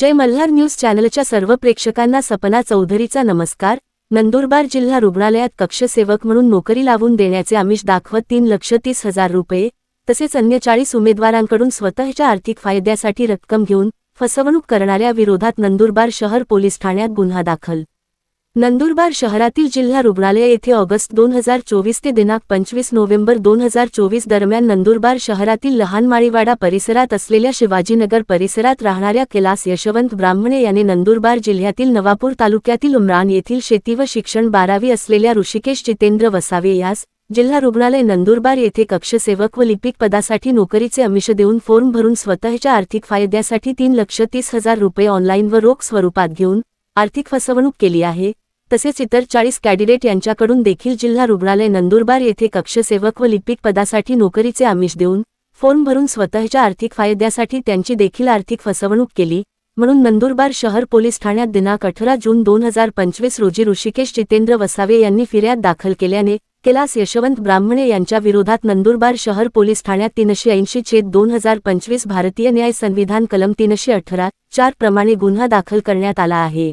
जय Malhar news चॅनलच्या सर्व प्रेक्षकांना सपना चौधरीचा नमस्कार. नंदुरबार जिल्हा रुग्णालयात कक्षसेवक म्हणून नोकरी लावून देण्याचे आमिष दाखवत तीन लक्ष तीस हजार रुपये तसेच अन्य चाळीस उमेदवारांकडून स्वतःच्या आर्थिक फायद्यासाठी रक्कम घेऊन फसवणूक करणाऱ्या विरोधात नंदुरबार शहर पोलीस ठाण्यात गुन्हा दाखल. नंदुरबार शहरातील जिल्हा रुग्णालय येथे ऑगस्ट दोन हजार चोवीस ते दिनांक पंचवीस नोव्हेंबर दोन हजार चोवीस दरम्यान नंदुरबार शहरातील लहान माळीवाडा परिसरात असलेल्या शिवाजीनगर परिसरात राहणाऱ्या कैलास यशवंत ब्राह्मणे याने नंदुरबार जिल्ह्यातील नवापूर तालुक्यातील उमरान येथील शेती व शिक्षण बारावी असलेल्या ऋषिकेश जितेंद्र वसावे यास जिल्हा रुग्णालय नंदुरबार येथे कक्षसेवक व लिपिक पदासाठी नोकरीचे अमिष देऊन फॉर्म भरून स्वतःच्या आर्थिक फायद्यासाठी तीन लक्ष तीस हजार रुपये ऑनलाईन व रोख स्वरूपात घेऊन आर्थिक फसवणूक केली आहे. तसेच इतर चाळीस कॅडिडेट यांच्याकडून देखील जिल्हा रुग्णालय नंदुरबार येथे कक्षसेवक व लिपिक पदासाठी नोकरीचे आमिष देऊन फॉर्म भरून स्वतःच्या आर्थिक फायद्यासाठी त्यांची देखील आर्थिक फसवणूक केली म्हणून नंदुरबार शहर पोलीस ठाण्यात दिनांक अठरा जून दोन हजार पंचवीस रोजी ऋषिकेश जितेंद्र वसावे यांनी फिर्याद दाखल केल्याने कैलास यशवंत ब्राह्मणे यांच्या विरोधात नंदुरबार शहर पोलीस ठाण्यात तीनशे ऐंशी छेद दोन हजार पंचवीस भारतीय न्याय संविधान कलम तीनशे अठरा चार प्रमाणे गुन्हा दाखल करण्यात आला आहे.